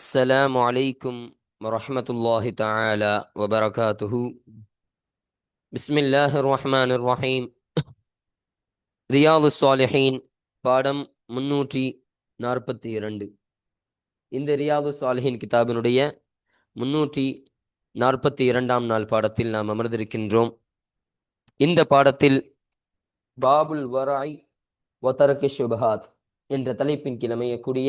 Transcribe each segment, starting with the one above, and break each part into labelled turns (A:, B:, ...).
A: السلام عليكم ورحمة الله تعالى وبركاته بسم الله الرحمن الرحيم ரியாது சாலிஹீன் பாடம் முன்னூற்றி நாற்பத்தி இரண்டு இந்த ரியாது சாலிஹீன் கிதாபினுடைய முன்னூற்றி நாற்பத்தி இரண்டாம் நாள் பாடத்தில் நாம் அமர்ந்திருக்கின்றோம் இந்த பாடத்தில் பாபுல் வராய் ஒத்தரக்கு சுபஹாத் என்ற தலைப்பின் கீழ் அமையக்கூடிய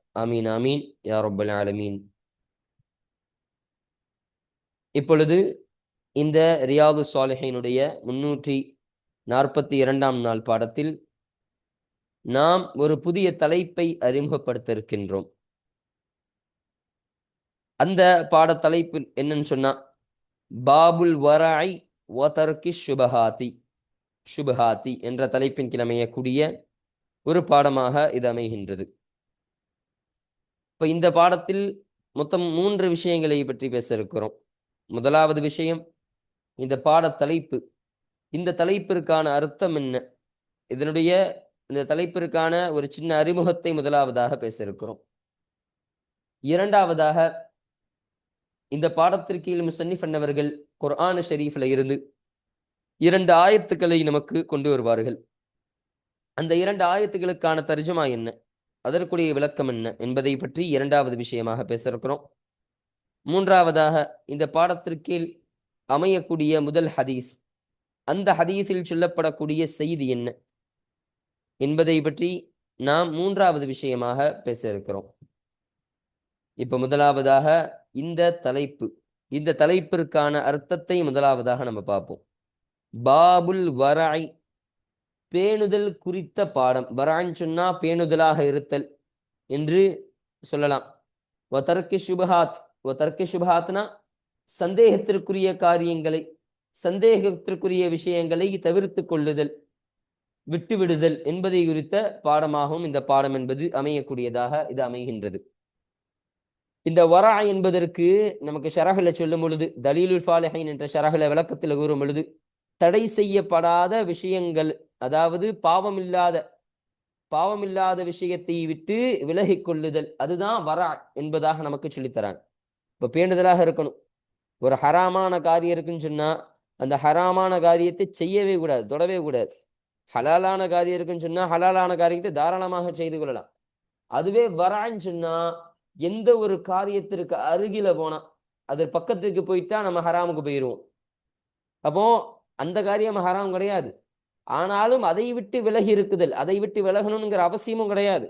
A: ஆமீன் ஆமீன். யா ரப்பல் ஆலமீன். இப்பொழுது இந்த ரியாது சாலிஹினுடைய முன்னூற்றி நாற்பத்தி இரண்டாம் நாள் பாடத்தில் நாம் ஒரு புதிய தலைப்பை அறிமுகப்படுத்த இருக்கின்றோம் அந்த பாட தலைப்பு என்னன்னு சொன்னா பாபுல் வராய் வதர்கி சுபஹாத்தி சுபஹாத்தி என்ற தலைப்பின் கிழமையக்கூடிய ஒரு பாடமாக இது அமைகின்றது. இப்போ இந்த பாடத்தில் மொத்தம் மூன்று விஷயங்களை பற்றி பேச இருக்கிறோம். முதலாவது விஷயம் இந்த பாட தலைப்பு. இந்த தலைப்பிற்கான அர்த்தம் என்ன? இதனுடைய இந்த தலைப்பிற்கான ஒரு சின்ன அறிமுகத்தை முதலாவதாக பேச இருக்கிறோம். இரண்டாவதாக இந்த பாடத்திற்கு சன்னி அன்னவர்கள் குர்ஆன ஷெரீஃபில் இருந்து இரண்டு ஆயத்துக்களை நமக்கு கொண்டு வருவார்கள். அந்த இரண்டு ஆயத்துகளுக்கான தர்ஜமா என்ன? அதற்குரிய விளக்கம் என்ன என்பதை பற்றி இரண்டாவது விஷயமாக பேச இருக்கிறோம் மூன்றாவதாக இந்த பாடத்திற்கீழ் அமையக்கூடிய முதல் ஹதீஸ் அந்த ஹதீஸில் சொல்லப்படக்கூடிய செய்தி என்ன என்பதை பற்றி நாம் மூன்றாவது விஷயமாக பேச இருக்கிறோம் இப்ப முதலாவதாக இந்த தலைப்பு இந்த தலைப்பிற்கான அர்த்தத்தை முதலாவதாக நம்ம பார்ப்போம். பாபுல் வராய் பேணுதல் குறித்த பாடம். வரான் சொன்னா பேணுதலாக இருத்தல் என்று சொல்லலாம். ஒதர்க்கு சுபஹாத். ஒதர்க்கு சுபஹாத்னா சந்தேகத்திற்குரிய காரியங்களை சந்தேகத்திற்குரிய விஷயங்களை தவிர்த்து கொள்ளுதல் விட்டுவிடுதல் என்பதை குறித்த பாடமாகவும் இந்த பாடம் என்பது அமையக்கூடியதாக இது அமைகின்றது. இந்த வரா என்பதற்கு நமக்கு ஷரகுல சொல்லும் பொழுது தலீலுல் ஃபாலிஹைன் என்ற ஷரகுல விளக்கத்தில் கூறும் பொழுது தடை செய்யப்படாத விஷயங்கள் அதாவது பாவமில்லாத பாவமில்லாத விஷயத்தை விட்டு விலகி கொள்ளுதல் அதுதான் வரா என்பதாக நமக்கு சொல்லித்தராங்க. இப்போ பேண்டுதலாக இருக்கணும். ஒரு ஹராமான காரியம் இருக்குன்னு சொன்னா அந்த ஹராமான காரியத்தை செய்யவே கூடாது தொடவே கூடாது. ஹலாலான காரியம் இருக்குன்னு சொன்னா ஹலாலான காரியத்தை தாராளமாக செய்து கொள்ளலாம். அதுவே வரான்னு சொன்னா எந்த ஒரு காரியத்திற்கு அருகில போனா அது பக்கத்துக்கு போயிட்டா நம்ம ஹராமுக்கு போயிடுவோம் அப்போ அந்த காரியம் ஹராம் கிடையாது. ஆனாலும் அதை விட்டு விலகி இருக்குதல். அதை விட்டு விலகணுங்கிற அவசியமும் கிடையாது.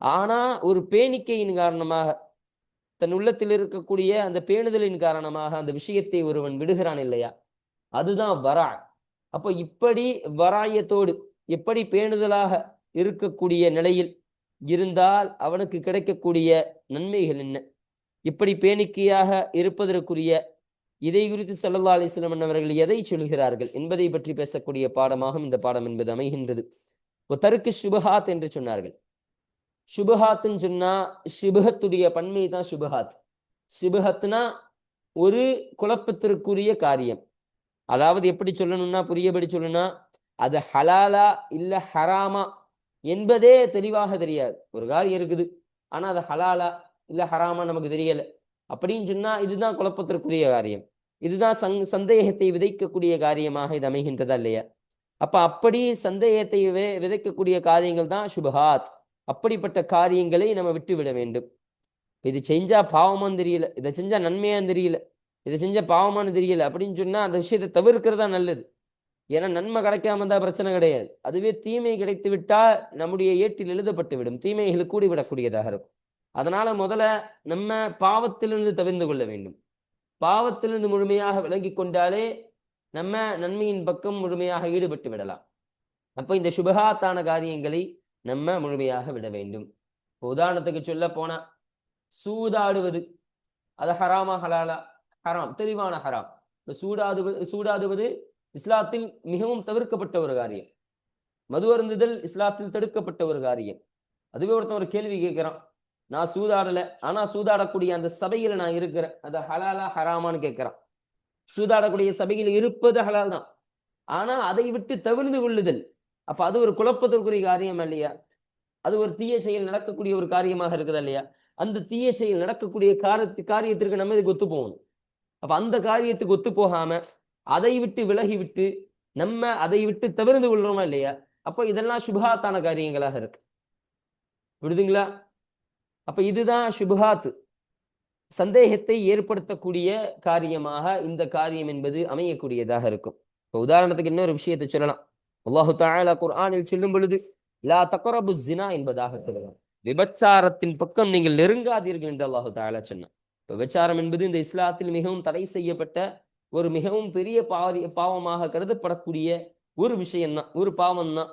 A: ஆனா ஒரு பேணிக்கையின் காரணமாக தன் உள்ளத்தில் இருக்கக்கூடிய அந்த பேணுதலின் காரணமாக அந்த விஷயத்தை ஒருவன் விடுகிறான் இல்லையா? அதுதான் வரா அப்போ இப்படி வராயத்தோடு எப்படி பேணுதலாக இருக்கக்கூடிய நிலையில் இருந்தால் அவனுக்கு கிடைக்கக்கூடிய நன்மைகள் என்ன? இப்படி பேணிக்கையாக இருப்பதற்குரிய இதை குறித்து சல்லா அலிஸ்லமன் அவர்கள் எதை சொல்கிறார்கள் என்பதை பற்றி பேசக்கூடிய பாடமாகும் இந்த பாடம் என்பது அமைகின்றது. தருக்கு சுபஹாத் என்று சொன்னார்கள். சுபஹாத்ன்னு சொன்னா சிபஹத்துடைய பன்மை தான் சுபஹாத் சிபஹத்னா ஒரு குழப்பத்திற்குரிய காரியம். அதாவது எப்படி சொல்லணும்னா புரியபடி சொல்லணும்னா அது ஹலாலா இல்ல ஹராமா என்பதே தெளிவாக தெரியாது. ஒரு காரியம் இருக்குது. ஆனா அது ஹலாலா இல்ல ஹராமா நமக்கு தெரியல. அப்படின்னு சொன்னா இதுதான் குழப்பத்திற்குரிய காரியம். இதுதான் சங் சந்தேகத்தை விதைக்கக்கூடிய காரியமாக இது அமைகின்றதா இல்லையா அப்ப அப்படி சந்தேகத்தை விதைக்கக்கூடிய காரியங்கள் தான் சுபஹாத். அப்படிப்பட்ட காரியங்களை நம்ம விட்டு விட வேண்டும். இது செஞ்சா பாவமான்னு தெரியல இதை செஞ்சா நன்மையான்னு தெரியல இதை செஞ்சா பாவமானு தெரியல அப்படின்னு சொன்னா அந்த விஷயத்தை தவிர்க்கிறதா நல்லது. ஏன்னா நன்மை கிடைக்காம இருந்தா பிரச்சனை கிடையாது. அதுவே தீமை கிடைத்து விட்டால் நம்முடைய ஏட்டில் எழுதப்பட்டு விடும். தீமைகள் கூடி விடக்கூடியதாக இருக்கும். அதனால முதல்ல நம்ம பாவத்திலிருந்து தவிர்ந்து கொள்ள வேண்டும். பாவத்திலிருந்து முழுமையாக விலகி கொண்டாலே நம்ம நன்மையின் பக்கம் முழுமையாக ஈடுபட்டு விடலாம். அப்போ இந்த சுபகாத்தான காரியங்களை நம்ம முழுமையாக விட வேண்டும். உதாரணத்துக்கு சொல்ல போனா சூதாடுவது அது ஹராமா ஹலாலா ஹராம் தெளிவான ஹராம். இப்போ சூடாடுவது சூடாடுவது இஸ்லாத்தில் மிகவும் தவிர்க்கப்பட்ட ஒரு காரியம். மது அருந்துதல் இஸ்லாத்தில் தடுக்கப்பட்ட ஒரு காரியம். அதுவே ஒருத்தன் ஒரு கேள்வி கேட்கிறான். நான் சூதாடல. ஆனா சூதாடக்கூடிய அந்த சபையில நான் இருக்கிறேன். அதை ஹலாலா ஹராமான்னு கேட்கிறான். சூதாடக்கூடிய சபையில் இருப்பது ஹலால் தான். ஆனா அதை விட்டு தவிர்ந்து கொள்ளுதல். அப்ப அது ஒரு குழப்பத்திற்குரிய காரியம் இல்லையா? அது ஒரு தீய செயல் நடக்கக்கூடிய ஒரு காரியமாக இருக்குதா இல்லையா? அந்த தீய செயல் நடக்கக்கூடிய காரத்து காரியத்திற்கு நம்ம இதுக்கு ஒத்து போகணும். அப்ப அந்த காரியத்துக்கு ஒத்து போகாம அதை விட்டு விலகி விட்டு நம்ம அதை விட்டு தவிர்ந்து கொள்றோமா இல்லையா? அப்போ இதெல்லாம் சுபகாத்தான காரியங்களாக இருக்கு. விடுதுங்களா அப்ப இதுதான் சுபஹாத் சந்தேகத்தை ஏற்படுத்தக்கூடிய காரியமாக இந்த காரியம் என்பது அமையக்கூடியதாக இருக்கும். இப்போ உதாரணத்துக்கு இன்னொரு விஷயத்தை சொல்லலாம். அல்லாஹு தாலா குர்ஆனில் சொல்லும் பொழுது லா தக்கரபு ஜினா என்பதாக சொல்லலாம். விபச்சாரத்தின் பக்கம் நீங்கள் நெருங்காதீர்கள் என்று அல்லாஹு தாலா சொன்னான். விபச்சாரம் என்பது இந்த இஸ்லாத்தில் மிகவும் தடை செய்யப்பட்ட ஒரு மிகவும் பெரிய பாவி பாவமாக கருதப்படக்கூடிய ஒரு விஷயம்தான். ஒரு பாவம் தான்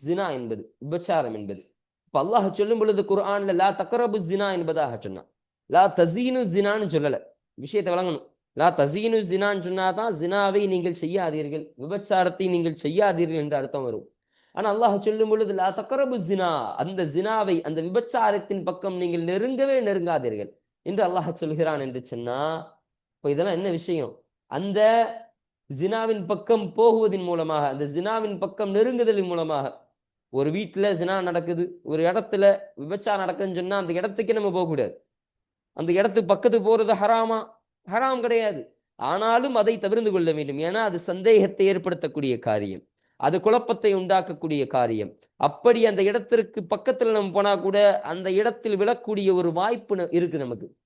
A: ஜினா என்பது விபச்சாரம் என்பது. இப்போ அல்லாஹ் சொல்லும் பொழுது குர்ஆன்ல லா தக்கரபு ஜினா என்பதாக சொன்னான். லா தசீனு ஜினான்னு சொல்லலை. விஷயத்தை வழங்கணும் லா தசீனு ஜினான்னு சொன்னாதான் ஜினாவை நீங்கள் செய்யாதீர்கள் விபச்சாரத்தை நீங்கள் செய்யாதீர்கள் என்று அர்த்தம் வரும். ஆனா அல்லாஹ் சொல்லும் பொழுது லா தக்கரபு ஜினா அந்த ஜினாவை அந்த விபச்சாரத்தின் பக்கம் நீங்கள் நெருங்கவே நெருங்காதீர்கள் என்று அல்லாஹ் சொல்கிறான் என்று சொன்னா இப்போ இதெல்லாம் என்ன விஷயம்? அந்த ஜினாவின் பக்கம் போகுவதன் மூலமாக அந்த ஜினாவின் பக்கம் நெருங்குதலின் மூலமாக ஒரு வீட்டில் சினா நடக்குது ஒரு இடத்துல விபச்சாரம் நடக்குதுன்னு சொன்னால் அந்த இடத்துக்கே நம்ம போகக்கூடாது அந்த இடத்துக்கு பக்கத்து போறது ஹராமா? ஹராம் கிடையாது. ஆனாலும் அதை தவிர்ந்து கொள்ள வேண்டும். ஏன்னா அது சந்தேகத்தை ஏற்படுத்தக்கூடிய காரியம். அது குழப்பத்தை உண்டாக்கக்கூடிய காரியம். அப்படி அந்த இடத்திற்கு பக்கத்தில் நம்ம போனால் கூட அந்த இடத்தில் விழக்கூடிய ஒரு வாய்ப்பு இருக்கு நமக்கு.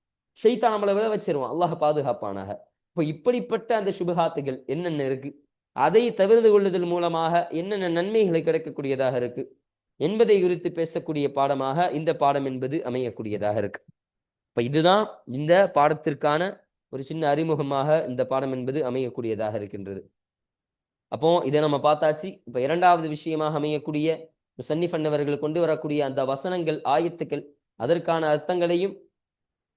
A: ஷைத்தான் நம்மளை விழ வச்சிருவான். அல்லாஹ் பாதுகாப்பானாக. இப்போ இப்படிப்பட்ட அந்த சுபகாத்துகள் என்னென்ன இருக்கு? அதை தவிர்த்து கொள்ளுதல் மூலமாக என்னென்ன நன்மைகளை கிடைக்கக்கூடியதாக இருக்கு என்பதை குறித்து பேசக்கூடிய பாடமாக இந்த பாடம் என்பது அமையக்கூடியதாக இருக்கு. இப்ப இதுதான் இந்த பாடத்திற்கான ஒரு சின்ன அறிமுகமாக இந்த பாடம் என்பது அமையக்கூடியதாக இருக்கின்றது. அப்போ இதை நம்ம பார்த்தாச்சு. இப்ப இரண்டாவது விஷயமாக அமையக்கூடிய சன்னிஃபன் அவர்கள் கொண்டு வரக்கூடிய அந்த வசனங்கள் ஆயத்துக்கள் அதற்கான அர்த்தங்களையும்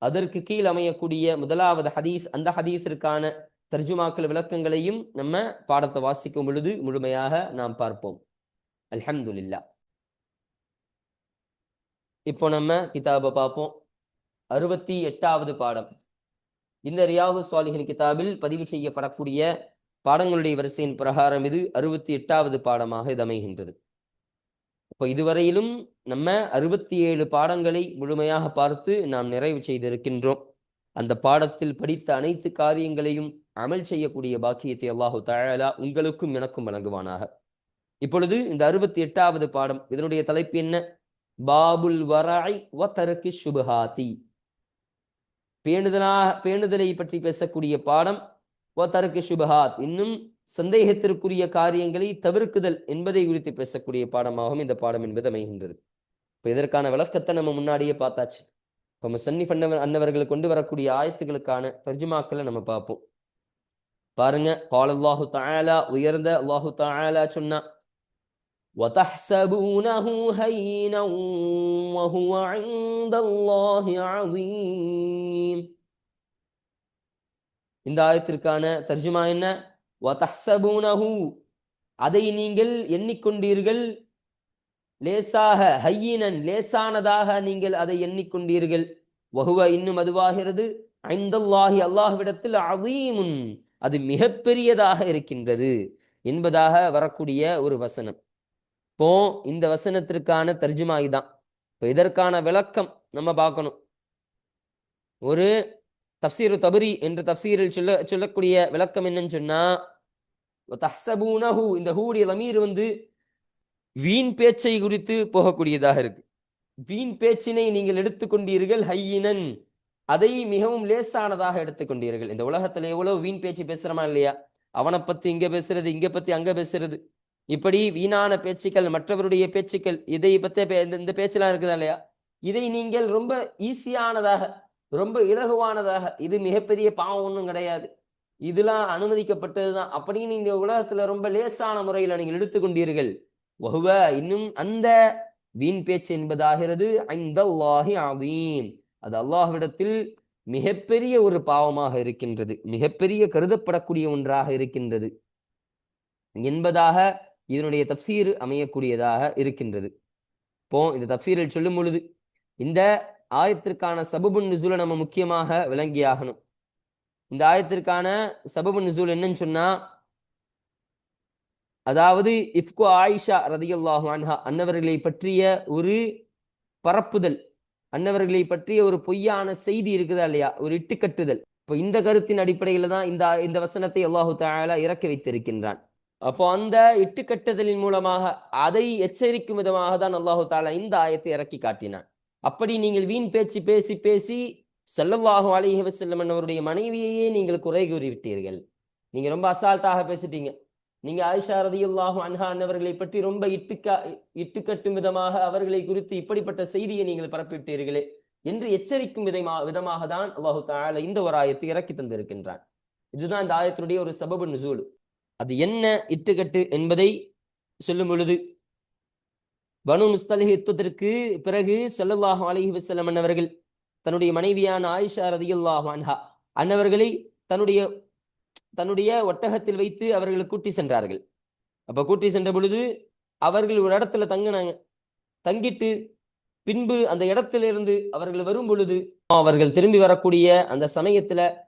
A: அதற்கு கீழ் அமையக்கூடிய முதலாவது ஹதீஸ் அந்த ஹதீஸிற்கான தர்ஜுமாக்கள் விளக்கங்களையும் நம்ம பாடத்தை வாசிக்கும் பொழுது முழுமையாக நாம் பார்ப்போம். அல்ஹம்துல்லா இப்போ நம்ம கிதாபை பார்ப்போம். அறுபத்தி எட்டாவது பாடம். இந்த ரியாது சாலிஹின் கிதாபில் பதிவு செய்யப்படக்கூடிய பாடங்களுடைய வரிசையின் பிரகாரம் இது அறுபத்தி எட்டாவது பாடமாக இது அமைகின்றது இப்போ இதுவரையிலும் நம்ம அறுபத்தி ஏழு பாடங்களை முழுமையாக பார்த்து நாம் நிறைவு செய்திருக்கின்றோம். அந்த பாடத்தில் படித்த அனைத்து காரியங்களையும் அமல் செய்யக்கூடிய பாக்கியத்தை அல்லாஹு தஆலா உங்களுக்கும் எனக்கும் வழங்குவானாக. இப்பொழுது இந்த அறுபத்தி எட்டாவது பாடம் இதனுடைய தலைப்பு என்ன? பாபுல் வராய் வ தரக்கு சுபஹாத்தி பேணுதலா பேணுதலை பற்றி பேசக்கூடிய பாடம் வ சுபஹாத் இன்னும் சந்தேகத்திற்குரிய காரியங்களை தவிர்க்குதல் என்பதை குறித்து பேசக்கூடிய பாடமாகவும் இந்த பாடம் என்பது அமைகின்றது. இப்போ இதற்கான விளக்கத்தை நம்ம முன்னாடியே பார்த்தாச்சு. இப்போ சன்னி பண்ணவர் அன்னவர்கள் கொண்டு வரக்கூடிய ஆயத்துகளுக்கான தர்ஜுமாக்களை நம்ம பார்ப்போம். பாருங்க قال الله تعالى உயர்ந்த அல்லாஹு تعالى சொன்னா وتحسبونه هينا وهو عند الله عظيم இந்த ஆயத்திற்கான தர்ஜுமா என்ன وتحسبونه அதை நீங்கள் எண்ணிக்கொண்டீர்கள் லேசாக ஹையினன் லேசானதாக நீங்கள் அதை எண்ணிக்கொண்டீர்கள் வகுவ இன்னும் அதுவாகிறது ஐந்தல்லாஹி அல்லாஹ்விடத்தில் அதீமுன் அது மிகப்பெரியதாக இருக்கின்றது என்பதாக வரக்கூடிய ஒரு வசனம். இப்போ இந்த வசனத்திற்கான தர்ஜுமா இதான். இப்போ இதற்கான விளக்கம் நம்ம பார்க்கணும். ஒரு தப்சீரு தபரி என்ற தஃசீரில் சொல்ல சொல்லக்கூடிய விளக்கம் என்னன்னு சொன்னா தஹ்சபூனஹு இந்த ஹூடைய லமீர் வந்து வீண் பேச்சை குறித்து போகக்கூடியதாக இருக்கு. வீண் பேச்சினை நீங்கள் எடுத்துக்கொண்டீர்கள் ஹையினன். அதை மிகவும் லேசானதாக எடுத்துக்கொண்டீர்கள் இந்த உலகத்துல எவ்வளவு வீண் பேச்சு பேசுறமா இல்லையா? அவனை பத்தி இங்க பேசுறது இங்க பத்தி அங்க பேசுறது. இப்படி வீணான பேச்சுக்கள் மற்றவருடைய பேச்சுக்கள் இதை பத்தி பே- இந்த- இந்த பேச்செல்லாம் இருக்குதா இல்லையா? இதை நீங்கள் ரொம்ப ஈஸியானதாக ரொம்ப இலகுவானதாக இது மிகப்பெரிய பாவம் ஒன்றும் கிடையாது. இதெல்லாம் அனுமதிக்கப்பட்டதுதான். அப்படின்னு இந்த உலகத்துல ரொம்ப லேசான முறையில நீங்கள் எடுத்துக்கொண்டீர்கள் வஹுவ இன்னும் அந்த வீண் பேச்சு என்பதாகிறது ஐந்தல்லாஹி அதீம் அது அல்லாஹ்விடத்தில் மிகப்பெரிய ஒரு பாவமாக இருக்கின்றது. மிகப்பெரிய கருதப்படக்கூடிய ஒன்றாக இருக்கின்றது. என்பதாக இதனுடைய தப்சீர் அமையக்கூடியதாக இருக்கின்றது. இப்போ இந்த தப்சீரில் சொல்லும் பொழுது இந்த ஆயத்திற்கான சபபுன் நுசூலை நம்ம முக்கியமாக விளங்கியாகணும் இந்த ஆயத்திற்கான சபபுன் நுசூல் என்னன்னு சொன்னா அதாவது இஃப்கு ஆயிஷா ரதியுல்லாஹு அன்ஹா அன்னவர்களை பற்றிய ஒரு பரப்புதல் அன்னவர்களை பற்றிய ஒரு பொய்யான செய்தி இருக்குதா இல்லையா? ஒரு இட்டுக்கட்டுதல். இப்போ இந்த கருத்தின் அடிப்படையில தான் இந்த இந்த வசனத்தை அல்லாஹு தாயாலா இறக்கி வைத்திருக்கின்றான். அப்போ அந்த இட்டுக்கட்டுதலின் மூலமாக அதை எச்சரிக்கும் விதமாக தான் அல்லாஹு தாலா இந்த ஆயத்தை இறக்கி காட்டினான். அப்படி நீங்கள் வீண் பேச்சு பேசி பேசி செல்லவாகும் அலைஹி வசல்லம் அவருடைய மனைவியையே நீங்கள் குறை கூறிவிட்டீர்கள். நீங்கள் நீங்க ரொம்ப அசால்ட்டாக பேசிட்டீங்க. நீங்க ஆயிஷா ரதியுல்லாஹு அன்ஹா அன்னவர்களை பற்றி ரொம்ப இட்டுக்கா இட்டுக்கட்டும் விதமாக அவர்களை குறித்து இப்படிப்பட்ட செய்தியை நீங்கள் பரப்பிவிட்டீர்களே என்று எச்சரிக்கும் விதமா விதமாக தான் அல்லாஹு தஆலா இந்த ஒரு ஆயத்தை இறக்கி தந்திருக்கின்றான். இதுதான் இந்த ஆயத்தினுடைய ஒரு சபபு நுசூல். அது என்ன இட்டுக்கட்டு என்பதை சொல்லும் பொழுது பனு முஸ்தலிஹ் யுத்தத்திற்கு பிறகு ஸல்லல்லாஹு அலைஹி வசலம் அன்னவர்கள் தன்னுடைய மனைவியான ஆயிஷா ரதியுல்லாஹு அன்ஹா அன்னவர்களை தன்னுடைய தன்னுடைய ஒட்டகத்தில் வைத்து அவர்களை கூட்டி சென்றார்கள். அப்ப கூட்டி சென்ற பொழுது அவர்கள் ஒரு இடத்துல தங்கினாங்க. தங்கிட்டு பின்பு அந்த இடத்திலிருந்து அவர்கள் வரும் பொழுது அவர்கள் திரும்பி வரக்கூடிய அந்த சமயத்துல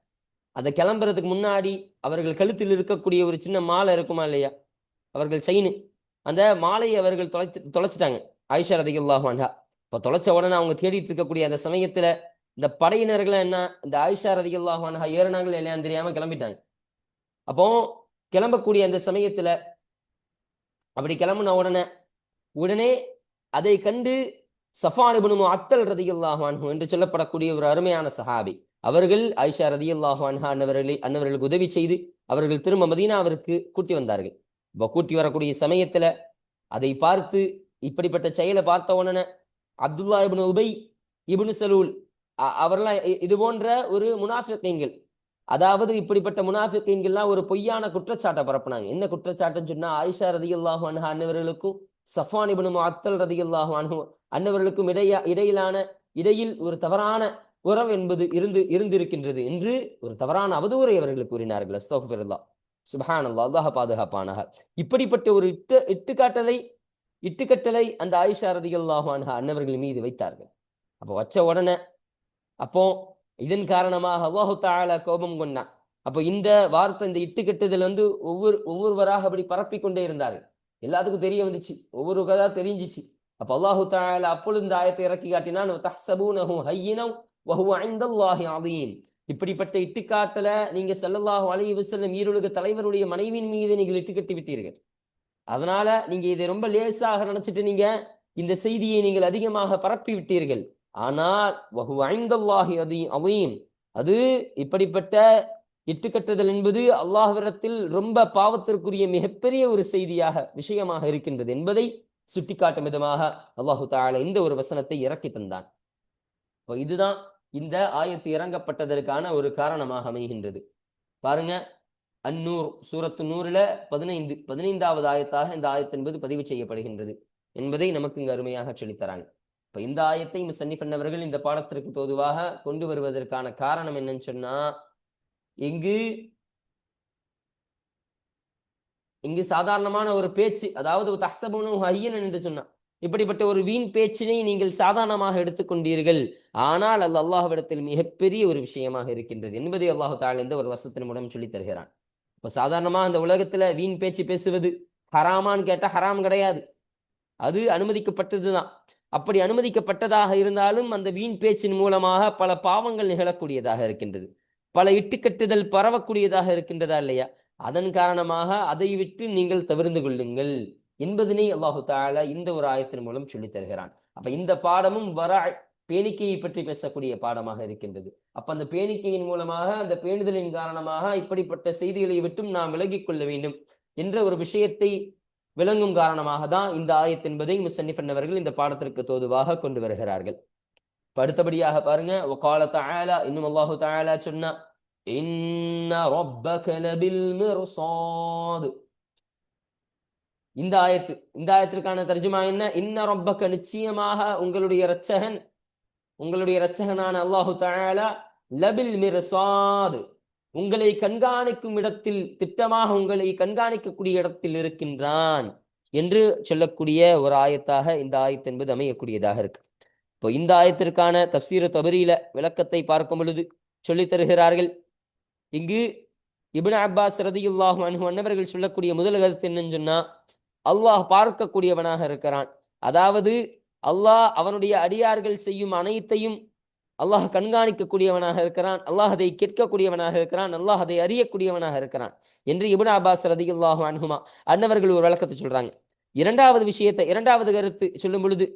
A: அந்த கிளம்புறதுக்கு முன்னாடி அவர்கள் கழுத்தில் இருக்கக்கூடிய ஒரு சின்ன மாலை இருக்குமா இல்லையா? அவர்கள் செயின். அந்த மாலையை அவர்கள் தொலைத்து தொலைச்சிட்டாங்க. ஆயிஷா ரதிகுல்லாஹாண்டா இப்போ தொலைச்ச உடனே அவங்க தேடிட்டு இருக்கக்கூடிய அந்த சமயத்துல இந்த படையினர்கள் என்ன? இந்த ஆயிஷா ரதிகுல்லாஹு ஏறினாங்களே இல்லையான்னு தெரியாம கிளம்பிட்டாங்க. அப்போ கிளம்பக்கூடிய அந்த சமயத்துல அப்படி கிளம்புன உடனே உடனே அதை கண்டு சஃபான் அத்தல் ரதியுல்லாஹு அன்ஹு என்று சொல்லப்படக்கூடிய ஒரு அருமையான சஹாபி அவர்கள் ஆயிஷா ரதியுல்லாஹு அன்ஹா அன்னவர்களை அன்னவர்களுக்கு உதவி செய்து அவர்கள் திரும்ப மதீனாவிற்கு கூட்டி வந்தார்கள். இப்போ கூட்டி வரக்கூடிய சமயத்துல அதை பார்த்து இப்படிப்பட்ட செயலை பார்த்த உடனே அப்துல்லா இப்னு உபை இபுனு சலூல் அ- அவரெல்லாம் இது போன்ற ஒரு முனாஃபிகீன்கள் அதாவது இப்படிப்பட்ட முனாஃபிகீன்கள்லாம் ஒரு பொய்யான குற்றச்சாட்டை பரப்புனாங்க. என்ன குற்றச்சாட்டுன்னு சொன்னா ஆயிஷா ரதியுல்லாஹு அன்ஹா அன்னவர்களுக்கும் சஃபான் இப்னு அத்தல் ரதியுல்லாஹு அனு அன்னவர்களுக்கும் இடைய இடையிலான இடையில் ஒரு தவறான உறவு என்பது இருந்து இருந்திருக்கின்றது என்று ஒரு தவறான அவதூறை அவர்கள் கூறினார்கள். அஸ்தோஃபிரல்லா சுபஹான் அல்லா அல்லாஹ பாதுகாப்பானாக. இப்படிப்பட்ட ஒரு இட்டு இட்டுக்காட்டலை இட்டுக்கட்டலை அந்த ஆயிஷா ரதிகள் அன்ஹா அன்னவர்கள் மீது வைத்தார்கள். அப்போ வச்ச உடனே அப்போ இதன் காரணமாக அல்லாஹு தஆலா கோபம் கொண்டான். அப்போ இந்த வார்த்தை இந்த இட்டுக்கட்டுதல் வந்து ஒவ்வொரு ஒவ்வொருவராக அப்படி பரப்பிக் கொண்டே இருந்தார்கள். எல்லாத்துக்கும் தெரிய வந்துச்சு. ஒவ்வொரு கதா தெரிஞ்சிச்சு. அப்போ அல்லாஹு தஆலா அப்பொழுது இந்த ஆயத்தை இறக்கி காட்டினான் தஹ்சபூனஹு ஹய்யினவ் வஹுவ இன்தல்லாஹி அதீம் இப்படிப்பட்ட இட்டுக்காட்டல நீங்க செல்லல்லாஹு அலைஹி வசல்லம் ஈருலக தலைவருடைய மனைவியின் மீது நீங்கள் இட்டுக்கட்டி விட்டீர்கள். அதனால நீங்க இதை ரொம்ப லேசாக நினைச்சிட்டு நீங்க இந்த செய்தியை நீங்கள் அதிகமாக பரப்பி விட்டீர்கள் ஆனால் வகு ஐந்தல்லாஹி அதி அவையும் அது இப்படிப்பட்ட இட்டுக்கட்டுதல் என்பது அல்லாஹ்விடத்தில் ரொம்ப பாவத்திற்குரிய மிகப்பெரிய ஒரு செய்தியாக விஷயமாக இருக்கின்றது என்பதை சுட்டிக்காட்டும் விதமாக அல்லாஹு தாள இந்த ஒரு வசனத்தை இறக்கி தந்தான். இப்போ இதுதான் இந்த ஆயத்து இறங்கப்பட்டதற்கான ஒரு காரணமாக அமைகின்றது. பாருங்க அந்நூர் சூரத்து நூறுல பதினைந்து பதினைந்தாவது ஆயத்தாக இந்த ஆயத்து என்பது பதிவு செய்யப்படுகின்றது என்பதை நமக்கு இங்கு அருமையாக சொல்லித்தராங்க இப்ப இந்த ஆயத்தை முசன்னிஃப் அவர்கள் இந்த பாடத்திற்கு தோதுவாக கொண்டு வருவதற்கான காரணம் என்னன்னு சொன்னா இங்கு இங்கு சாதாரணமான ஒரு பேச்சு அதாவது தஹ்சபுனு ஹையன் என்று சொன்னான் இப்படிப்பட்ட ஒரு வீண் பேச்சினை நீங்கள் சாதாரணமாக எடுத்துக்கொண்டீர்கள். ஆனால் அது அல்லாஹ்விடத்தில் மிகப்பெரிய ஒரு விஷயமாக இருக்கின்றது என்பதை அல்லாஹு தாழ்ந்த ஒரு வசத்தின் மூலம் சொல்லித் தருகிறான். இப்ப சாதாரணமா அந்த உலகத்துல வீண் பேச்சு பேசுவது ஹராமான்னு கேட்டா ஹராம் கிடையாது. அது அனுமதிக்கப்பட்டதுதான். அப்படி அனுமதிக்கப்பட்டதாக இருந்தாலும் அந்த வீண் பேச்சின் மூலமாக பல பாவங்கள் நிகழக்கூடியதாக இருக்கின்றது. பல இட்டுக்கட்டுதல் பரவக்கூடியதாக இருக்கின்றதா இல்லையா? அதன் காரணமாக அதை விட்டு நீங்கள் தவிர்ந்து கொள்ளுங்கள் என்பதனை அல்லாஹு தாலா இந்த ஒரு ஆயத்தின் மூலம் சொல்லித் தருகிறான். அப்ப இந்த பாடமும் வர பேணிக்கையை பற்றி பேசக்கூடிய பாடமாக இருக்கின்றது. அப்ப அந்த பேணிக்கையின் மூலமாக அந்த பேணுதலின் காரணமாக இப்படிப்பட்ட செய்திகளை விட்டும் நாம் விலகிக் கொள்ள வேண்டும் என்ற ஒரு விஷயத்தை விளங்கும் காரணமாக தான் இந்த ஆயத் என்பதை முசன்னிஃபன் அவர்கள் இந்த பாடத்திற்கு தோதுவாக கொண்டு வருகிறார்கள். அடுத்தபடியாக பாருங்க ஒகால தாயாலா இன்னும் அல்லாஹு தாயாலா சொன்னா இந்த ஆயத்து இந்த ஆயத்திற்கான தர்ஜுமா என்ன? இன்ன ரொப்பக்க நிச்சயமாக உங்களுடைய இரட்சகன் உங்களுடைய இரட்சகனான அல்லாஹு தாயாலா லபில் மிர்சாது உங்களை கண்காணிக்கும் இடத்தில் திட்டமாக உங்களை கண்காணிக்கக்கூடிய இடத்தில் இருக்கின்றான் என்று சொல்லக்கூடிய ஒரு ஆயத்தாக இந்த ஆயத்து என்பது அமையக்கூடியதாக இருக்கு. இப்போ இந்த ஆயத்திற்கான தப்சீர தபரியில விளக்கத்தை பார்க்கும் பொழுது சொல்லித் தருகிறார்கள். இங்கு இபின் அப்பாஸ் ரதியுல்லாஹும் அனு அன்னவர்கள் சொல்லக்கூடிய முதல் கருத்து என்னன்னு சொன்னா அல்லாஹ் பார்க்கக்கூடியவனாக இருக்கிறான். அதாவது அல்லாஹ் அவனுடைய அடியார்கள் செய்யும் அனைத்தையும் அல்லாஹ் கண்காணிக்கக்கூடியவனாக இருக்கிறான். அல்லாஹ் அதை கேட்கக்கூடியவனாக இருக்கிறான். அல்லாஹ் அதை அறியக்கூடியவனாக இருக்கிறான் என்று இபுன் அபாஸ் ரதியுல்லாஹு அனுகுமா அன்னவர்கள் ஒரு விளக்கத்தை சொல்றாங்க. இரண்டாவது விஷயத்தை இரண்டாவது கருத்து சொல்லும் பொழுது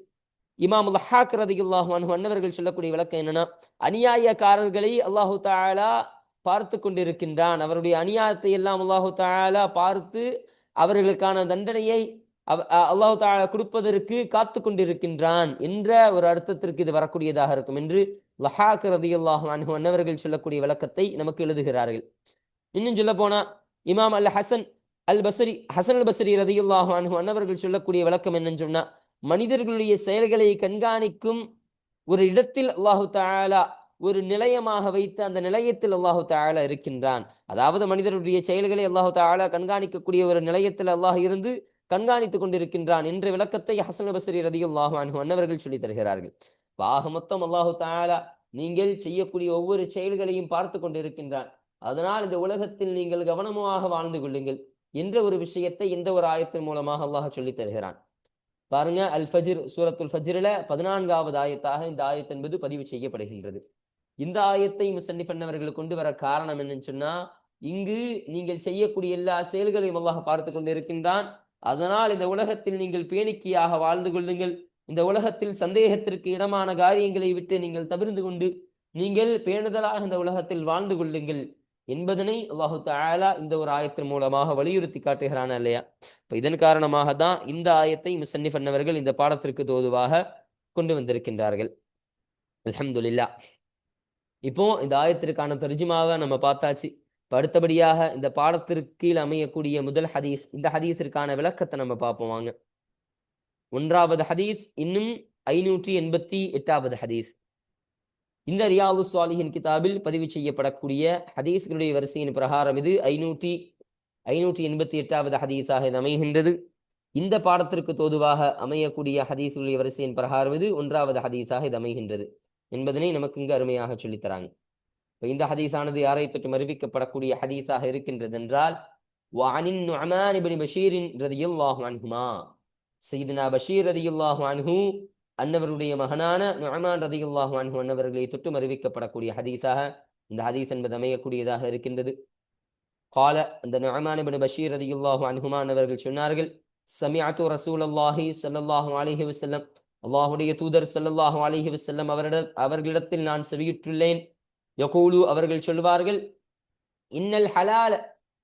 A: இமாம் லஹாக் ரதியுல்லாஹு அனுகு அன்னவர்கள் சொல்லக்கூடிய விளக்கம் என்னன்னா அநியாயக்காரர்களை அல்லாஹு தாலா பார்த்து கொண்டிருக்கின்றான். அவருடைய அநியாயத்தை எல்லாம் அல்லாஹு தாலா பார்த்து அவர்களுக்கான தண்டனையை அ- அல்லாஹு தாலா கொடுப்பதற்கு காத்து கொண்டிருக்கின்றான் என்ற ஒரு அர்த்தத்திற்கு இது வரக்கூடியதாக இருக்கும் என்று லஹாக் ரதியுல்லாஹு அன்ஹு அன்னவர்கள் சொல்லக்கூடிய விளக்கத்தை நமக்கு எழுதுகிறார்கள். இன்னும் சொல்ல போனா இமாம் அல் ஹசன் அல் பசரி ஹசன் அல் ரதி ரதியுல்லாஹு அன்ஹு அன்னவர்கள் சொல்லக்கூடிய விளக்கம் என்னன்னு சொன்னா மனிதர்களுடைய செயல்களை கண்காணிக்கும் ஒரு இடத்தில் அல்லாஹு தாலா ஒரு நிலையமாக வைத்து அந்த நிலையத்தில் அல்லாஹு தாலா இருக்கின்றான். அதாவது மனிதருடைய செயல்களை அல்லாஹு தாலா கண்காணிக்கக்கூடிய ஒரு நிலையத்தில் அல்லாஹ் இருந்து கண்காணித்துக் கொண்டிருக்கின்றான் என்ற விளக்கத்தை ஹசன் பசரி ரதியுல்லாஹு அன்ஹு அன்னவர்கள் சொல்லி தருகிறார்கள். ஆக மொத்தம் அல்லாஹு தாலா நீங்கள் செய்யக்கூடிய ஒவ்வொரு செயல்களையும் பார்த்து கொண்டிருக்கின்றான். அதனால் இந்த உலகத்தில் நீங்கள் கவனமாக வாழ்ந்து கொள்ளுங்கள். என்ற ஒரு விஷயத்தை இந்த ஒரு ஆயத்தின் மூலமாக அல்லாஹ் சொல்லித் தருகிறான்? பாருங்க அல் ஃபஜிர் சூரத்துல் ஃபஜிரில் பதினான்காவது ஆயத்தாக இந்த ஆயத் என்பது பதிவு செய்யப்படுகின்றது. இந்த ஆயத்தை முசன்னிஃப் பண்ணவர்கள் கொண்டு வர காரணம் என்னன்னு சொன்னா இங்கு நீங்கள் செய்யக்கூடிய எல்லா செயல்களையும் அல்லாஹ் பார்த்து கொண்டிருக்கின்றான். அதனால் இந்த உலகத்தில் நீங்கள் பேணிக்கையாக வாழ்ந்து கொள்ளுங்கள். இந்த உலகத்தில் சந்தேகத்திற்கு இடமான காரியங்களை விட்டு நீங்கள் தவிர்ந்து கொண்டு நீங்கள் பேணுதலாக இந்த உலகத்தில் வாழ்ந்து கொள்ளுங்கள் என்பதனை அல்லாஹு தஆலா இந்த ஒரு ஆயத்தின் மூலமாக வலியுறுத்தி காட்டுகிறான் இல்லையா? இப்ப இதன் காரணமாக தான் இந்த ஆயத்தை முசன்னிஃப் அன்னவர்கள் இந்த பாடத்திற்கு தோதுவாக கொண்டு வந்திருக்கின்றார்கள். அலமதுல்லா இப்போ இந்த ஆயத்திற்கான தர்ஜுமாவை நம்ம பார்த்தாச்சு. அடுத்தபடியாக இந்த பாடத்திற்கு கீழ் அமையக்கூடிய முதல் ஹதீஸ் இந்த ஹதீஸிற்கான விளக்கத்தை நம்ம பார்ப்போம் வாங்க. ஒன்றாவது ஹதீஸ் இன்னும் ஐநூற்றி எண்பத்தி எட்டாவது ஹதீஸ். இந்த ரியாவு சுவாலிஹின் கிதாபில் பதிவு செய்யப்படக்கூடிய ஹதீஸ்களுடைய வரிசையின் பிரகாரம் இது ஐநூற்றி ஐநூற்றி எண்பத்தி எட்டாவது ஹதீஸாக இது அமைகின்றது. இந்த பாடத்திற்கு தோதுவாக அமையக்கூடிய ஹதீஸ்களுடைய வரிசையின் பிரகாரம் இது ஒன்றாவது ஹதீஸாக இது அமைகின்றது என்பதனை நமக்கு இங்கு அருமையாக சொல்லித்தராங்க. இப்போ இந்த ஹதீஸானது யாரை தொற்றும் அறிவிக்கப்படக்கூடிய ஹதீஸாக இருக்கின்றது என்றால் வானின் நுஅமான் இபின் பஷீரின் ரதியுல்லாஹு அன்ஹுமா சைதினா பஷீர் ரதியுல்லாஹு அன்ஹூ அன்னவருடைய மகனான நொஹமான் ரதியுல்லாஹு அன்ஹூ அன்னவர்களை தொட்டு அறிவிக்கப்படக்கூடிய ஹதீஸாக இந்த ஹதீஸ் என்பது அமையக்கூடியதாக இருக்கின்றது. கால அந்த நொஹமான் இபின் பஷீர் ரதியுல்லாஹு அன்ஹுமான் அவர்கள் சொன்னார்கள் சமியாத்து ரசூல் அல்லாஹி சல்லாஹு அலிஹி வசல்லம் அல்லாஹுடைய தூதர் சல்லாஹு அலிஹி வசல்லம் அவரிடம் அவர்களிடத்தில் நான் செவியுற்றுள்ளேன். யகூலு அவர்கள் சொல்வார்கள் இன்னல் ஹலால.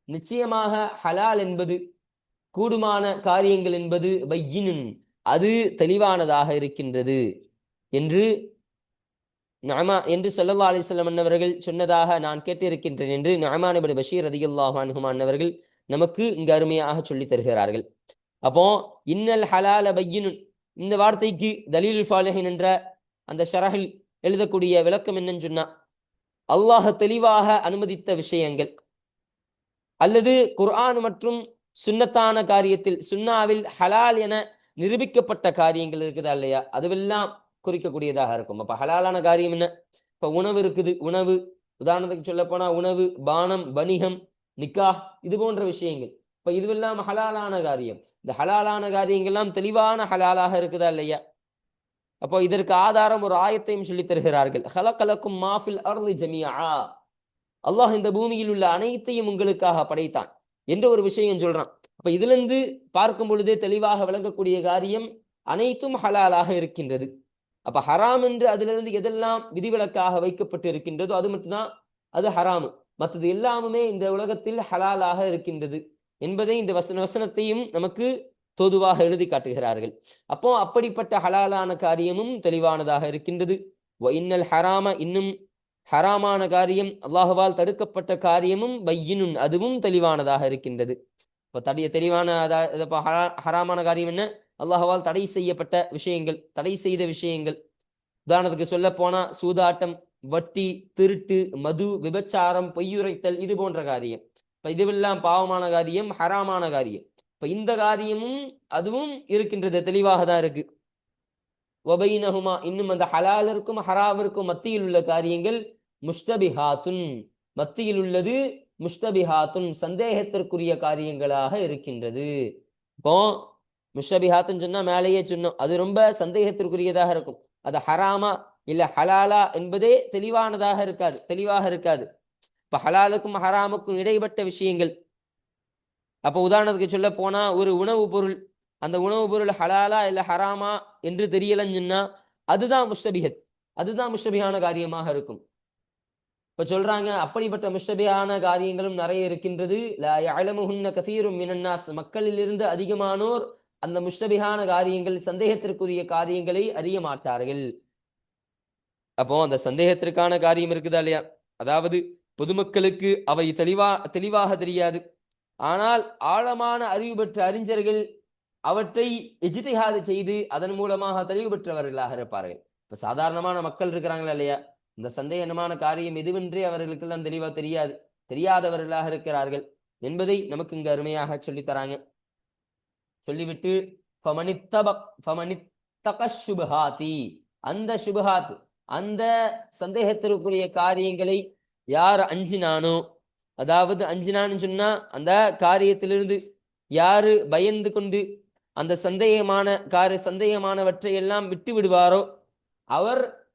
A: நிச்சயமாக ஹலால் என்பது கூடுமான காரியங்கள் என்பது பையினும் அது தெளிவானதாக இருக்கின்றது என்று நாமா என்று சொல்லல்லா அலைஹி அன்னவர்கள் சொன்னதாக நான் கேட்டிருக்கின்றேன் என்று நாமா இப்னு பஷீர் ரதியல்லாஹு அன்னவர்கள் நமக்கு இங்கு அருமையாக சொல்லித் தருகிறார்கள். அப்போ இன்னல் ஹலால பையினுன். இந்த வார்த்தைக்கு தலீல் ஃபாலிஹின் என்ற அந்த ஷரஹில் எழுதக்கூடிய விளக்கம் என்னன்னு சொன்னா அல்லாஹ் தெளிவாக அனுமதித்த விஷயங்கள். அல்லது குர்ஆன் மற்றும் சுன்னத்தான காரியத்தில் சுண்ணாவில் ஹலால் என நிரூபிக்கப்பட்ட காரியங்கள் இருக்குதா இல்லையா? அதுவெல்லாம் குறிக்கக்கூடியதாக இருக்கும். அப்ப ஹலாலான காரியம் என்ன? இப்ப உணவு இருக்குது. உணவு உதாரணத்துக்கு சொல்ல போனா உணவு பானம் வணிகம் நிக்காஹ் இது போன்ற விஷயங்கள். இப்ப இதுவெல்லாம் ஹலாலான காரியம். இந்த ஹலாலான காரியங்கள்லாம் தெளிவான ஹலாலாக இருக்குதா இல்லையா? அப்போ இதற்கு ஆதாரம் ஒரு ஆயத்தையும் சொல்லி தருகிறார்கள். ஹலகலக்கும் மாஃபில் அருள் ஜமியா அல்லாஹ் இந்த பூமியில் உள்ள அனைத்தையும் உங்களுக்காக படைத்தான். என்ற ஒரு விஷயம் சொல்றான். அப்ப இதுல இருந்து பார்க்கும் பொழுதே தெளிவாக விளங்கக்கூடிய காரியம் அனைத்தும் ஹலாலாக இருக்கின்றது. அப்ப ஹராம் என்று அதிலிருந்து எதெல்லாம் விதிவிலக்காக வைக்கப்பட்டு இருக்கின்றதோ அது மட்டும்தான் அது ஹராமு. மற்றது எல்லாமுமே இந்த உலகத்தில் ஹலாலாக இருக்கின்றது என்பதை இந்த வசன வசனத்தையும் நமக்கு தோதுவாக எழுதி காட்டுகிறார்கள். அப்போ அப்படிப்பட்ட ஹலாலான காரியமும் தெளிவானதாக இருக்கின்றது. இன்னல் ஹராம இன்னும் ஹராமான காரியம் அல்லாஹுவால் தடுக்கப்பட்ட காரியமும் பையினுன் அதுவும் தெளிவானதாக இருக்கின்றது. இப்போ தடைய தெளிவான இப்போ ஹராமான காரியம் என்ன? அல்லாஹுவால் தடை செய்யப்பட்ட விஷயங்கள் தடை செய்த விஷயங்கள். உதாரணத்துக்கு சொல்ல போனா சூதாட்டம் வட்டி திருட்டு மது விபச்சாரம் பொய்யுரைத்தல் இது போன்ற காரியம். இப்ப இதுவெல்லாம் பாவமான காரியம் ஹராமான காரியம். இப்ப இந்த காரியமும் அதுவும் இருக்கின்றது தெளிவாக தான் இருக்கு. ஒபைனஹுமா இன்னும் அந்த ஹலாலிற்கும் ஹராவிற்கும் மத்தியில் உள்ள காரியங்கள் முஷ்தபிஹாத்துன் மத்தியில் உள்ளது முஷ்தபிஹாத்துன் சந்தேகத்திற்குரிய காரியங்களாக இருக்கின்றது. இப்போ முஷ்டபிஹாத்துன்னு சொன்னா மேலேயே சொன்னோம். அது ரொம்ப சந்தேகத்திற்குரியதாக இருக்கும். அது ஹராமா இல்ல ஹலாலா என்பதே தெளிவானதாக இருக்காது தெளிவாக இருக்காது. இப்ப ஹலாலுக்கும் ஹராமுக்கும் இடைப்பட்ட விஷயங்கள். அப்போ உதாரணத்துக்கு சொல்ல போனா ஒரு உணவு பொருள் அந்த உணவு பொருள் ஹலாலா இல்ல ஹராமா என்று தெரியலன்னு சொன்னா அதுதான் முஷ்டபிஹத். அதுதான் முஷ்டபிகான காரியமாக இருக்கும். இப்ப சொல்றாங்க அப்படிப்பட்ட முஷ்டபியான காரியங்களும் நிறைய இருக்கின்றது. அழமுகுன்ன கசீரும் மினன்னாஸ். மக்களிலிருந்து அதிகமானோர் அந்த முஷ்டபிகான காரியங்கள் சந்தேகத்திற்குரிய காரியங்களை அறிய மாட்டார்கள். அப்போ அந்த சந்தேகத்திற்கான காரியம் இருக்குதா இல்லையா? அதாவது பொதுமக்களுக்கு அவை தெளிவா தெளிவாக தெரியாது. ஆனால் ஆழமான அறிவு பெற்ற அறிஞர்கள் அவற்றை எஜிதிகாது செய்து அதன் மூலமாக தெளிவு பெற்றவர்களாக இருப்பார்கள். இப்ப சாதாரணமான மக்கள் இருக்கிறாங்களா இல்லையா? இந்த சந்தேகமான காரியம் எதுவென்றே அவர்களுக்கெல்லாம் தெளிவா தெரியாது தெரியாதவர்களாக இருக்கிறார்கள் என்பதை நமக்கு இங்கு அருமையாக சொல்லி தராங்க. சொல்லிவிட்டு அந்த சுபஹாத் அந்த சந்தேகத்திற்குரிய காரியங்களை யார் அஞ்சினானோ அதாவது அஞ்சினான்னு சொன்னா அந்த காரியத்திலிருந்து யாரு பயந்து கொண்டு அந்த சந்தேகமான காரு சந்தேகமானவற்றை எல்லாம் விட்டு விடுவாரோ அவர்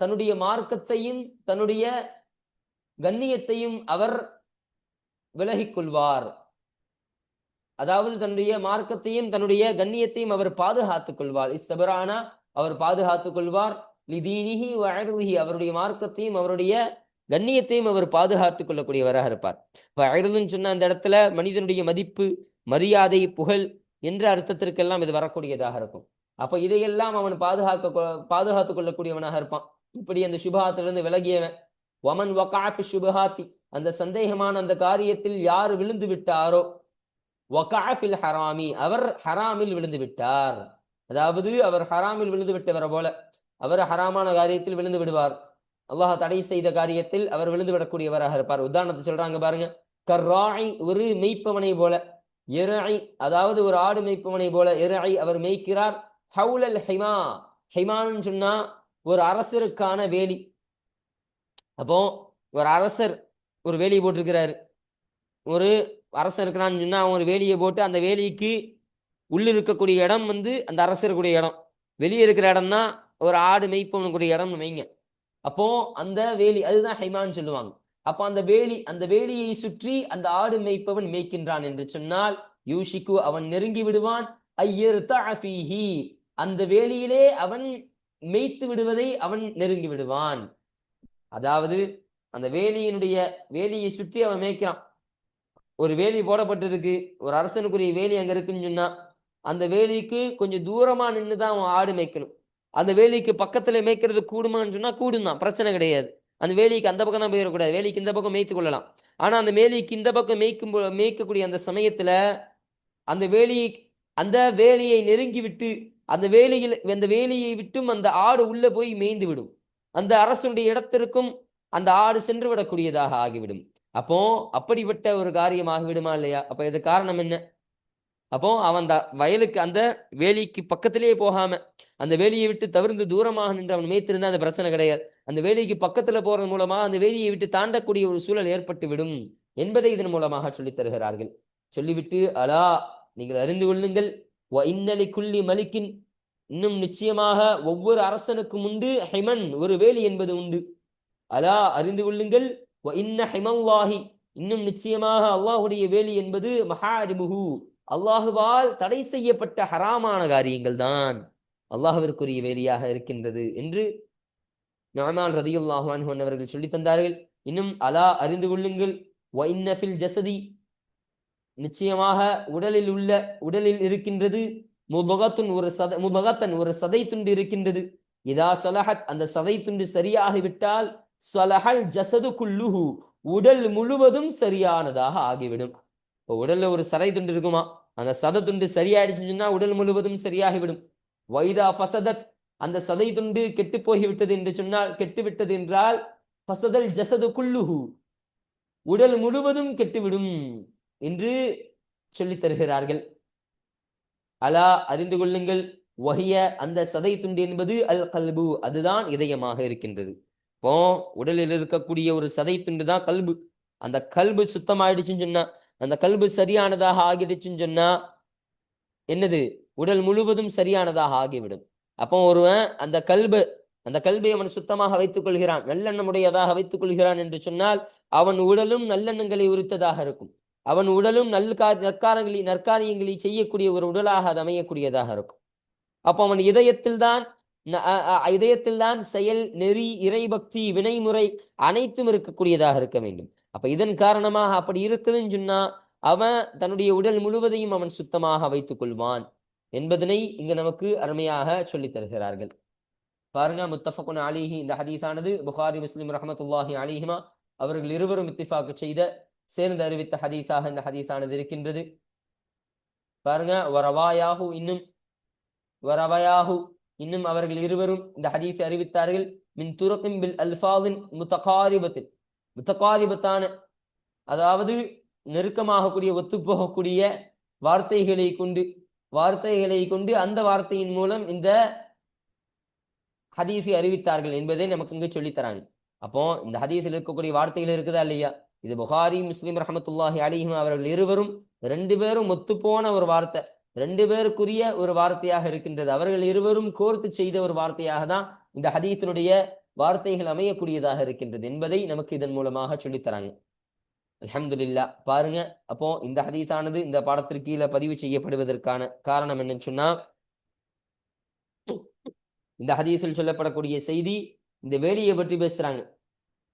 A: தன்னுடைய மார்க்கத்தையும் தன்னுடைய கண்ணியத்தையும் அவர் விலகிக் கொள்வார் அதாவது தன்னுடைய மார்க்கத்தையும் தன்னுடைய கண்ணியத்தையும் அவர் பாதுகாத்துக் கொள்வார் இஸ்தபரானா அவர் பாதுகாத்துக் கொள்வார் லிதீனிஹி வயருஹி அவருடைய மார்க்கத்தையும் அவருடைய கண்ணியத்தையும் அவர் பாதுகாத்துக் கொள்ளக்கூடியவராக இருப்பார். இப்ப சொன்ன அந்த இடத்துல மனிதனுடைய மதிப்பு மரியாதை புகழ் என்ற அர்த்தத்திற்கெல்லாம் இது வரக்கூடியதாக இருக்கும். அப்ப இதையெல்லாம் அவன் பாதுகாக்க பாதுகாத்து கொள்ளக்கூடியவனாக இருப்பான். இப்படி அந்த சுபஹாத்திலிருந்து விலகியவன் ஒமன் வகாஃபி சுபஹாத்தி அந்த சந்தேகமான அந்த காரியத்தில் யார் விழுந்து விட்டாரோ வகாஃபில் ஹராமி அவர் ஹராமில் விழுந்து விட்டார். அதாவது அவர் ஹராமில் விழுந்து விட்டவரை போல அவர் ஹராமான காரியத்தில் விழுந்து விடுவார். அல்லாஹ் தடை செய்த காரியத்தில் அவர் விழுந்து விடக்கூடியவராக இருப்பார். உதாரணத்தை சொல்றாங்க பாருங்க கர்ராய் ஒரு மெய்ப்பவனை போல எராய் அதாவது ஒரு ஆடு மெய்ப்பவனை போல எராய் அவர் மெய்க்கிறார். ஹவுலல் ஹிமா. ஹிமான்னு சொன்னா ஒரு அரசருக்கான வேலி. அப்போ ஒரு அரசர் ஒரு வேலியை போட்டிருக்கிறாரு. ஒரு அரசர் இருக்கிறான்னு சொன்னா அவன் ஒரு வேலியை போட்டு அந்த வேலிக்கு உள்ள இருக்கக்கூடிய இடம் வந்து அந்த அரசருக்குடைய இடம். வெளியே இருக்கிற இடம் தான் ஒரு ஆடு மெய்ப்பவனுக்குரிய இடம்னு வைங்க. அப்போ அந்த வேலி அதுதான் ஹைமான்னு சொல்லுவாங்க. அப்போ அந்த வேலி அந்த வேலியை சுற்றி அந்த ஆடு மேய்ப்பவன் மேய்க்கின்றான் என்று சொன்னால் யூஷிக்கு அவன் நெருங்கி விடுவான். ஐயர்தீஹி அந்த வேலியிலே அவன் மேய்த்து விடுவதை அவன் நெருங்கி விடுவான். அதாவது அந்த வேலியினுடைய வேலியை சுற்றி அவன் மேய்க்கிறான். ஒரு வேலி போடப்பட்டிருக்கு. ஒரு அரசனுக்குரிய வேலி அங்க இருக்குன்னு சொன்னா அந்த வேலிக்கு கொஞ்சம் தூரமா நின்று தான் அவன் ஆடு மேய்க்கணும். அந்த வேலிக்கு பக்கத்துல மேய்க்கிறது கூடுமான்னு சொன்னா கூடும் தான் பிரச்சனை கிடையாது. அந்த வேலிக்கு அந்த பக்கம் தான் போயிடக்கூடாது. வேலிக்கு இந்த பக்கம் மேய்த்து கொள்ளலாம். ஆனா அந்த வேலிக்கு இந்த பக்கம் மேய்க்கும் மேய்க்கக்கூடிய அந்த சமயத்துல அந்த வேலியை அந்த வேலியை நெருங்கி விட்டு அந்த வேலியில் அந்த வேலியை விட்டும் அந்த ஆடு உள்ளே போய் மேய்ந்து விடும். அந்த அரசுடைய இடத்திற்கும் அந்த ஆடு சென்று விடக்கூடியதாக ஆகிவிடும். அப்போ அப்படிப்பட்ட ஒரு காரியம் ஆகிவிடுமா இல்லையா? அப்ப இது காரணம் என்ன? அப்போ அவன் அந்த வயலுக்கு அந்த வேலிக்கு பக்கத்திலேயே போகாம அந்த வேலியை விட்டு தவிர்த்து தூரமாக நின்று அவன் மேய்த்திருந்தா அந்த பிரச்சனை கிடையாது. அந்த வேலிக்கு பக்கத்துல போறது மூலமா அந்த வேலியை விட்டு தாண்டக்கூடிய ஒரு சூழல் ஏற்பட்டு விடும் என்பதை இதன் மூலமாக சொல்லித் தருகிறார்கள். சொல்லிவிட்டு அலா நீங்கள் அறிந்து கொள்ளுங்கள். இன்னலி குல்லி மலிக்கின். இன்னும் நிச்சயமாக ஒவ்வொரு அரசனுக்கும் உண்டு. ஹிமன் ஒரு வேலி என்பது உண்டு. அலா அறிந்து கொள்ளுங்கள். வ இன்ன ஹிமல்லாஹி. இன்னும் நிச்சயமாக அல்லாஹுடைய வேலி என்பது மஹாரிமுஹு. அல்லாஹுவால் தடை செய்யப்பட்ட ஹராமான காரியங்கள் தான். அல்லாஹுவிற்குரிய வேலியாக இருக்கின்றது என்று நஅமான் ரதியுல்லாஹான் அவர்கள் சொல்லி தந்தார்கள். இன்னும் அலா அறிந்து கொள்ளுங்கள். வ இன்னஃபில் ஜசதி. நிச்சயமாக உடலில் உள்ள உடலில் இருக்கின்றது முதகத்துன் ஒரு சத முதகத்தன் ஒரு சதை துண்டு இருக்கின்றது. இதா சலஹத் அந்த சதை துண்டு சரியாகிவிட்டால் சலஹல் ஜசது குல்லுஹு உடல் முழுவதும் சரியானதாக ஆகிவிடும். இப்போ உடல்ல ஒரு சதை துண்டு இருக்குமா? அந்த சத துண்டு சரியாயிடுச்சுன்னா உடல் முழுவதும் சரியாகிவிடும். வைதா ஃபசதத் அந்த சதை துண்டு கெட்டு போகிவிட்டது என்று சொன்னால் கெட்டு விட்டது என்றால் ஃபசதல் ஜசது குல்லுஹு உடல் முழுவதும் கெட்டுவிடும். என்று சொல்லித் தருகிறார்கள். அலா அறிந்து கொள்ளுங்கள். வஹிய அந்த சதை துண்டு என்பது அல் கல்பு அதுதான் இதயமாக இருக்கின்றது. இப்போ உடலில் இருக்கக்கூடிய ஒரு சதை துண்டு தான் கல்பு. அந்த கல்பு சுத்தமாயிடுச்சுன்னு சொன்னா அந்த கல்பு சரியானதாக ஆகிடுச்சுன்னு சொன்னா என்னது? உடல் முழுவதும் சரியானதாக ஆகிவிடும். அப்போ ஒருவன் அந்த கல்பு அந்த கல்வியை அவன் சுத்தமாக வைத்துக் கொள்கிறான். நல்லெண்ணமுடையதாக வைத்துக் கொள்கிறான் என்று சொன்னால் அவன் உடலும் நல்லெண்ணங்களை உரித்ததாக இருக்கும். அவன் உடலும் நல்ல நற்காரங்களை நற்காரியங்களை செய்யக்கூடிய ஒரு உடலாக அது அமையக்கூடியதாக இருக்கும். அப்போ அவன் இதயத்தில் தான் இதயத்தில் தான் செயல் நெறி இறைபக்தி வினைமுறை அனைத்தும் இருக்கக்கூடியதாக இருக்க வேண்டும். அப்ப இதன் காரணமாக அப்படி இருக்குதுன்னு சொன்னா அவன் தன்னுடைய உடல் முழுவதையும் அவன் சுத்தமாக வைத்துக் கொள்வான் என்பதனை இங்கு நமக்கு அருமையாக சொல்லித் தருகிறார்கள். பாருங்க முத்தஃபகுன் அலிஹி இந்த ஹதீஸானது புகாரி முஸ்லிம் ரஹமத்துல்லாஹி அலிஹிமா அவர்கள் இருவரும் இத்திஃபாக்கு செய்த சேர்ந்து அறிவித்த ஹதீஸாக இந்த ஹதீஸானது இருக்கின்றது. பாருங்க வரவாயாகு இன்னும் வரவாயாகு இன்னும் அவர்கள் இருவரும் இந்த ஹதீஸை அறிவித்தார்கள். மின் துரக்கும் பில் அல்ஃபாதின் முத்தகாரிபத்தில். முத்தகாரிபத்தான அதாவது நெருக்கமாகக்கூடிய ஒத்துப்போகக்கூடிய வார்த்தைகளை கொண்டு வார்த்தைகளை கொண்டு அந்த வார்த்தையின் மூலம் இந்த ஹதீஸை அறிவித்தார்கள் என்பதை நமக்கு இங்கு சொல்லித்தராங்க அப்போ இந்த ஹதீஸில் இருக்கக்கூடிய வார்த்தைகள் இருக்குதா இல்லையா? இது புகாரி முஸ்லீம் ரஹமத்துல்லாஹி அலிஹிம் அவர்கள் இருவரும் ரெண்டு பேரும் ஒத்துப்போன ஒரு வார்த்தை. ரெண்டு பேருக்குரிய ஒரு வார்த்தையாக இருக்கின்றது. அவர்கள் இருவரும் கோர்த்து செய்த ஒரு வார்த்தையாக தான் இந்த ஹதீத்தினுடைய வார்த்தைகள் அமையக்கூடியதாக இருக்கின்றது என்பதை நமக்கு இதன் மூலமாக சொல்லித்தராங்க. அலமதுல்லா பாருங்க அப்போ இந்த ஹதீஸானது இந்த பாடத்திற்கு கீழே பதிவு செய்யப்படுவதற்கான காரணம் என்னன்னு சொன்னா இந்த ஹதீஸில் சொல்லப்படக்கூடிய செய்தி இந்த வேலியை பற்றி பேசுறாங்க.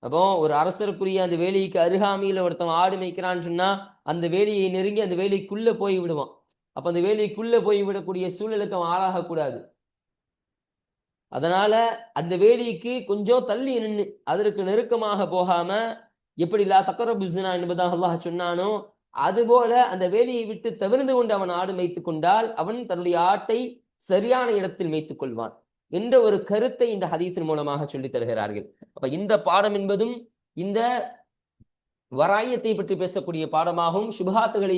A: அப்போ ஒரு அரசருக்குரிய அந்த வேலிக்கு அருகாமையில் ஒருத்தன் ஆடு மேய்க்கிறான்னு சொன்னா அந்த வேலியை நெருங்கி அந்த வேலிக்குள்ள போய் விடுவான். அப்ப அந்த வேலிக்குள்ள போய் விடக்கூடிய சூழலுக்கு அவன் ஆளாகக்கூடாது அதனால அந்த வேலிக்கு கொஞ்சம் தள்ளி நின்று அதற்கு நெருக்கமாக போகாம எப்படி லா சக்கர புஸ்னா என்பதாக அல்லாஹ் சொன்னானோ அதுபோல அந்த வேலியை விட்டு தவிர்ந்து கொண்டு அவன் ஆடு மேய்த்து கொண்டால் அவன் தன்னுடைய ஆட்டை சரியான இடத்தில் மேய்த்துக் கொள்வான். என்ற ஒரு கருத்தை இந்த ஹதீஸின் மூலமாக சொல்லித் தருகிறார்கள். அப்ப இந்த பாடம் என்பதும் இந்த வராயத்தை பற்றி பேசக்கூடிய பாடமாகவும் சுபஹாத்துகளை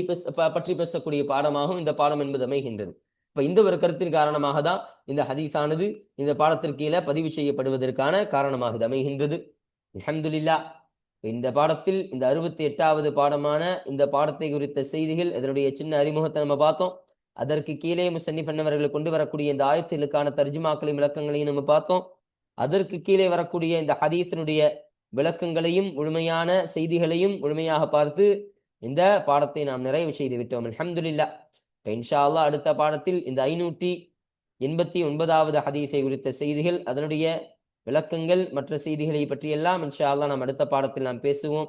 A: பற்றி பேசக்கூடிய பாடமாகவும் இந்த பாடம் என்பது அமைகின்றது. இப்ப இந்த ஒரு கருத்தின் காரணமாக தான் இந்த ஹதீஸானது இந்த பாடத்திற்கு கீழே பதிவு செய்யப்படுவதற்கான காரணமாக இது அமைகின்றது. அஹமதுல்லா இந்த பாடத்தில் இந்த அறுபத்தி எட்டாவது பாடமான இந்த பாடத்தை குறித்த செய்திகள் இதனுடைய சின்ன அறிமுகத்தை நம்ம பார்த்தோம். அதற்கு கீழே முசன்னிஃப் அண்ணவர்கள் கொண்டு வரக்கூடிய இந்த ஆயத்திலுக்கான தர்ஜுமாக்களையும் விளக்கங்களையும் நம்ம பார்த்தோம். அதற்கு கீழே வரக்கூடிய இந்த ஹதீஸினுடைய விளக்கங்களையும் முழுமையான செய்திகளையும் முழுமையாக பார்த்து இந்த பாடத்தை நாம் நிறைவு செய்து விட்டோம். அலமதுல்லா இப்போ இன்ஷா அல்லா அடுத்த பாடத்தில் இந்த ஐநூற்றி எண்பத்தி ஒன்பதாவது ஹதீஸை குறித்த செய்திகள் அதனுடைய விளக்கங்கள் மற்ற செய்திகளை பற்றியெல்லாம் இன்ஷா அல்லா நாம் அடுத்த பாடத்தில் நாம் பேசுவோம்.